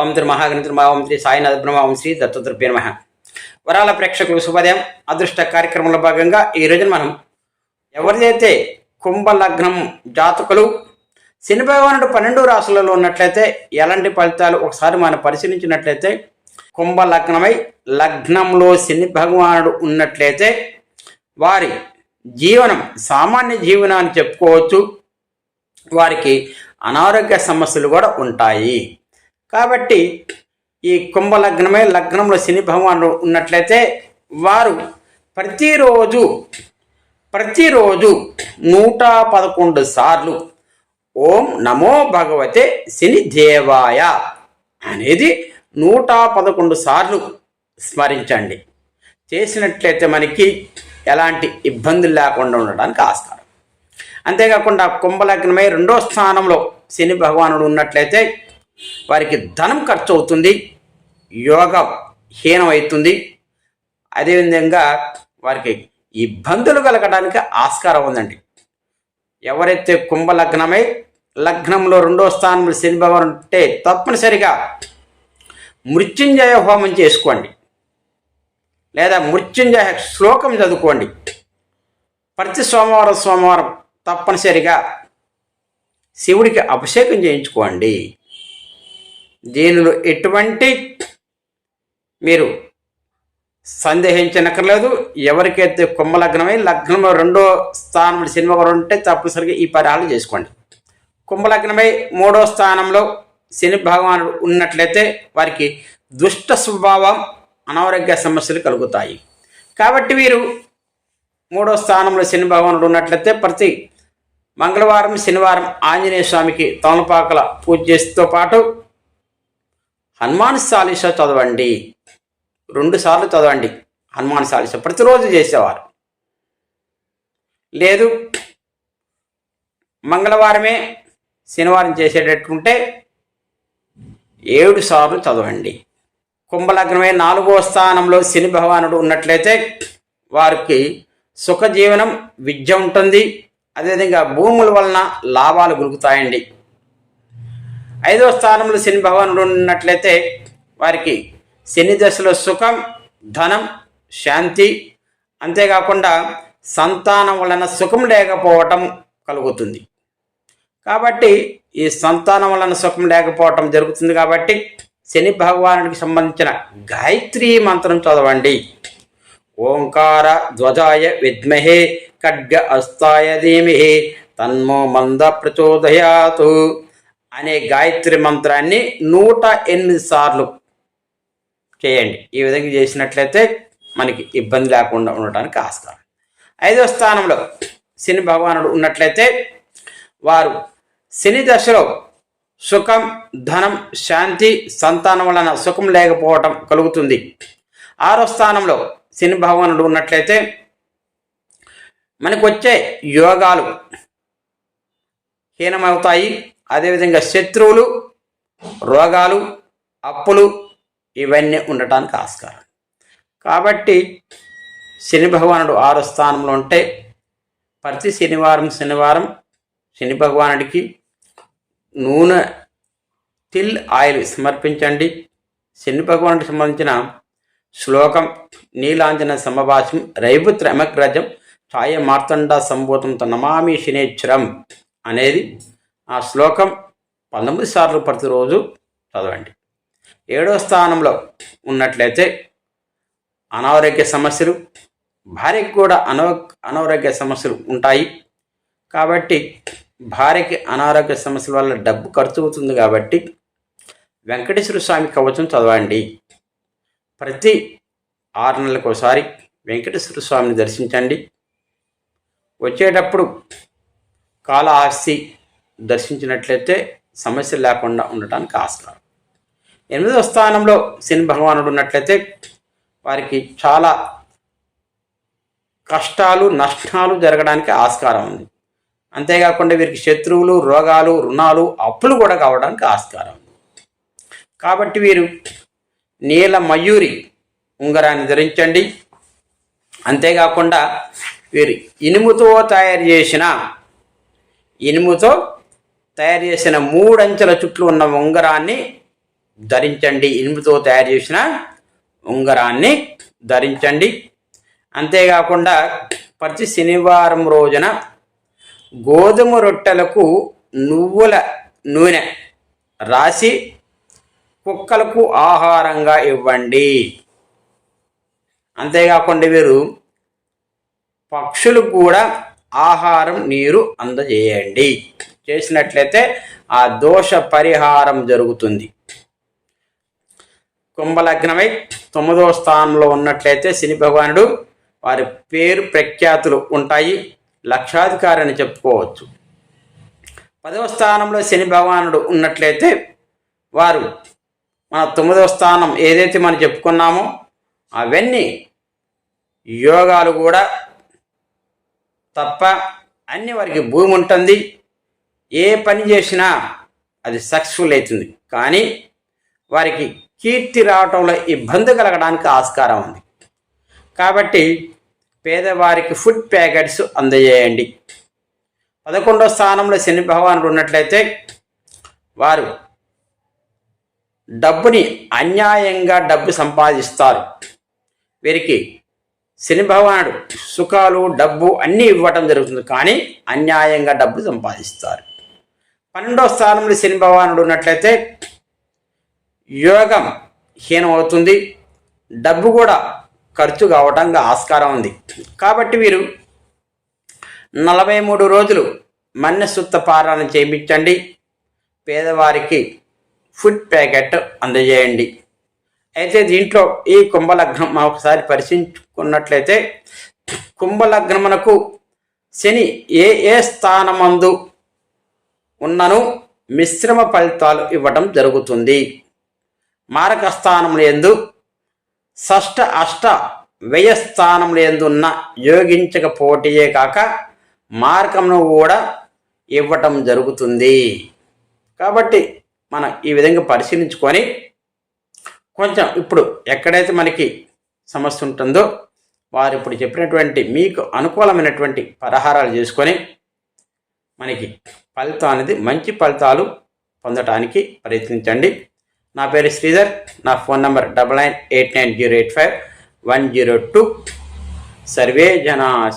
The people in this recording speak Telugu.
ఓం త్రి మహాగణిత్రి ఓం శ్రీ సాయినాథ బ్రహ్మ ఓం శ్రీ నమ. వరాల ప్రేక్షకులు శుభోదయం. అదృష్ట కార్యక్రమంలో భాగంగా ఈ రోజున మనం ఎవరిదైతే కుంభ లగ్నం జాతకులు శని భగవానుడు పన్నెండు రాసులలో ఉన్నట్లయితే ఎలాంటి ఫలితాలు ఒకసారి మనం పరిశీలించినట్లయితే కుంభలగ్నమై లగ్నంలో శని భగవానుడు ఉన్నట్లయితే వారి జీవనం సామాన్య జీవనాన్ని చెప్పుకోవచ్చు. వారికి అనారోగ్య సమస్యలు కూడా ఉంటాయి. కాబట్టి ఈ కుంభ లగ్నమే లగ్నంలో శని భగవానుడు ఉన్నట్లయితే వారు ప్రతిరోజు ప్రతిరోజు నూట పదకొండు సార్లు ఓం నమో భగవతే శని దేవాయ అనేది నూట పదకొండు సార్లు స్మరించండి. చేసినట్లయితే మనకి ఎలాంటి ఇబ్బందులు లేకుండా ఉండడానికి ఆస్కారం. అంతేకాకుండా కుంభలగ్నమై రెండో స్థానంలో శని భగవానుడు ఉన్నట్లయితే వారికి ధనం ఖర్చు అవుతుంది యోగ హీనం అవుతుంది అదేవిధంగా వారికి ఇబ్బందులు కలగడానికి ఆస్కారం ఉందండి. ఎవరైతే కుంభలగ్నమై లగ్నంలో రెండో స్థానంలో శని భగవాన్ ఉంటే తప్పనిసరిగా మృత్యుంజయ హోమం చేసుకోండి. లేదా మృత్యుంజయ శ్లోకం చదువుకోండి. ప్రతి సోమవారం సోమవారం తప్పనిసరిగా శివుడికి అభిషేకం చేయించుకోండి. దీనిలో ఎటువంటి మీరు సందేహించనక్కర్లేదు. ఎవరికైతే కుంభ లగ్నమై రెండో స్థానంలో సినిమా ఉంటే తప్పనిసరిగా ఈ పరిహారాలు చేసుకోండి. కుంభలగ్నమై మూడో స్థానంలో శని భగవానుడు ఉన్నట్లయితే వారికి దుష్ట స్వభావం అనారోగ్య సమస్యలు కలుగుతాయి. కాబట్టి వీరు మూడో స్థానంలో శని భగవానుడు ఉన్నట్లయితే ప్రతి మంగళవారం శనివారం ఆంజనేయ స్వామికి తమలపాకల పూజ చేస్తూ పాటు హనుమాన్ చాలీసా చదవండి. రెండు సార్లు చదవండి. హనుమాన్ చాలీసా ప్రతిరోజు చేసేవారు. లేదు మంగళవారమే శనివారం చేసేటట్టుంటే ఏడు సార్లు చదవండి. కుంభలగ్నమే నాలుగో స్థానంలో శని భగవానుడు ఉన్నట్లయితే వారికి సుఖజీవనం విద్య ఉంటుంది. అదేవిధంగా భూముల వలన లాభాలు గురుకుతాయండి. ఐదో స్థానంలో శని భగవానుడు ఉన్నట్లయితే వారికి శని దశలో సుఖం ధనం శాంతి అంతేకాకుండా సంతానం వలన సుఖం లేకపోవటం కలుగుతుంది. కాబట్టి ఈ సంతానం వలన సుఖం లేకపోవటం జరుగుతుంది కాబట్టి శని భగవానుడికి సంబంధించిన గాయత్రి మంత్రం చదవండి. ఓంకార ధ్వజాయ విద్మహే ఖడ్గ అస్తాయ ధీమిహి తన్మో మంద ప్రచోదయాతు. అనే గాయత్రి మంత్రాన్ని నూట ఎనిమిది సార్లు చేయండి. ఈ విధంగా చేసినట్లయితే మనకి ఇబ్బంది లేకుండా ఉండటానికి ఆస్కారం. ఐదో స్థానంలో శని భగవానుడు ఉన్నట్లయితే వారు శని దశలో సుఖం ధనం శాంతి సంతానం వలన సుఖం లేకపోవటం కలుగుతుంది. ఆరో స్థానంలో శని భగవానుడు ఉన్నట్లయితే మనకు వచ్చే యోగాలు హీనమవుతాయి. అదేవిధంగా శత్రువులు రోగాలు అప్పులు ఇవన్నీ ఉండటానికి ఆస్కారం. కాబట్టి శని భగవానుడు ఆరు స్థానంలో ఉంటే ప్రతి శనివారం శనివారం శని భగవానుడికి నూనె తిల్ ఆయిల్ సమర్పించండి. శని భగవానుడికి సంబంధించిన శ్లోకం నీలాంజన సమభాషం రైపుత్ర అమగ్రజం ఛాయ మార్తండ సంభూతం నమామి శనేశ్వరం అనేది ఆ శ్లోకం పంతొమ్మిది సార్లు ప్రతిరోజు చదవండి. ఏడో స్థానంలో ఉన్నట్లయితే అనారోగ్య సమస్యలు భార్యకి కూడా అనో అనారోగ్య సమస్యలు ఉంటాయి. కాబట్టి భార్యకి అనారోగ్య సమస్యల వల్ల డబ్బు ఖర్చు అవుతుంది కాబట్టి వెంకటేశ్వర స్వామి కవచం చదవండి. ప్రతి ఆరు నెలలకు ఒకసారి వెంకటేశ్వర స్వామిని దర్శించండి. వచ్చేటప్పుడు కాళహస్తి దర్శించినట్లయితే సమస్య లేకుండా ఉండటానికి ఆస్కారం. ఎనిమిదవ స్థానంలో శని భగవానుడు ఉన్నట్లయితే వారికి చాలా కష్టాలు నష్టాలు జరగడానికి ఆస్కారం ఉంది. అంతేకాకుండా వీరికి శత్రువులు రోగాలు రుణాలు అప్పులు కూడా కావడానికి ఆస్కారం ఉంది. కాబట్టి వీరు నీల మయూరి ఉంగరాన్ని ధరించండి. అంతేకాకుండా వీరు ఇనుముతో తయారు చేసిన ఇనుముతో తయారు చేసిన మూడంచెల చుట్లు ఉన్న ఉంగరాన్ని ధరించండి. ఇనుముతో తయారు చేసిన ఉంగరాన్ని ధరించండి. అంతేకాకుండా ప్రతి శనివారం రోజున గోధుమ రొట్టెలకు నువ్వుల నూనె రాసి కుక్కలకు ఆహారంగా ఇవ్వండి. అంతేకాకుండా వీరు పక్షులకు కూడా ఆహారం నీరు అందజేయండి. చేసినట్లయితే ఆ దోష పరిహారం జరుగుతుంది. కుంభలగ్నమై తొమ్మిదవ స్థానంలో ఉన్నట్లయితే శని భగవానుడు వారి పేరు ప్రఖ్యాతులు ఉంటాయి. లక్షాధికారి అని చెప్పుకోవచ్చు. పదవ స్థానంలో శని భగవానుడు ఉన్నట్లయితే వారు మన తొమ్మిదవ స్థానం ఏదైతే మనం చెప్పుకున్నామో అవన్నీ యోగాలు కూడా తప్ప అన్ని వారికి భూమి ఉంటుంది. ఏ పని చేసినా అది సక్సెస్ఫుల్ అవుతుంది. కానీ వారికి కీర్తి రావటంలో ఇబ్బంది కలగడానికి ఆస్కారం ఉంది. కాబట్టి పేదవారికి ఫుడ్ ప్యాకెట్స్ అందజేయండి. పదకొండో స్థానంలో శని భగవానుడు ఉన్నట్లయితే వారు డబ్బుని అన్యాయంగా డబ్బు సంపాదిస్తారు. వీరికి శని భగవానుడు సుఖాలు డబ్బు అన్నీ ఇవ్వటం జరుగుతుంది. కానీ అన్యాయంగా డబ్బు సంపాదిస్తారు. పన్నెండవ స్థానంలో శని భగవానుడు ఉన్నట్లయితే యోగం హీనమవుతుంది. డబ్బు కూడా ఖర్చు కావటానికి ఆస్కారం ఉంది. కాబట్టి వీరు నలభై మూడు రోజులు మన్యసుత్త పారాయణ చేయించండి. పేదవారికి ఫుడ్ ప్యాకెట్ అందజేయండి. అయితే దీంట్లో ఈ కుంభలగ్నం ఒకసారి పరిశీలించుకున్నట్లయితే కుంభలగ్నమునకు శని ఏ ఏ స్థానమందు ఉన్నను మిశ్రమ ఫలితాలు ఇవ్వటం జరుగుతుంది. మారక స్థానములు షష్ట అష్ట వ్యయ స్థానములు ఉన్న యోగించక పోటీయే కాక మార్గమును కూడా ఇవ్వటం జరుగుతుంది. కాబట్టి మనం ఈ విధంగా పరిశీలించుకొని కొంచెం ఇప్పుడు ఎక్కడైతే మనకి సమస్య ఉంటుందో వారు ఇప్పుడు చెప్పినటువంటి మీకు అనుకూలమైనటువంటి పరిహారాలు చేసుకొని మనకి ఫలితం అనేది మంచి ఫలితాలు పొందటానికి ప్రయత్నించండి. నా పేరు శ్రీధర్. నా phone number double nine eight nine zero eight five one zero two. Survey జనా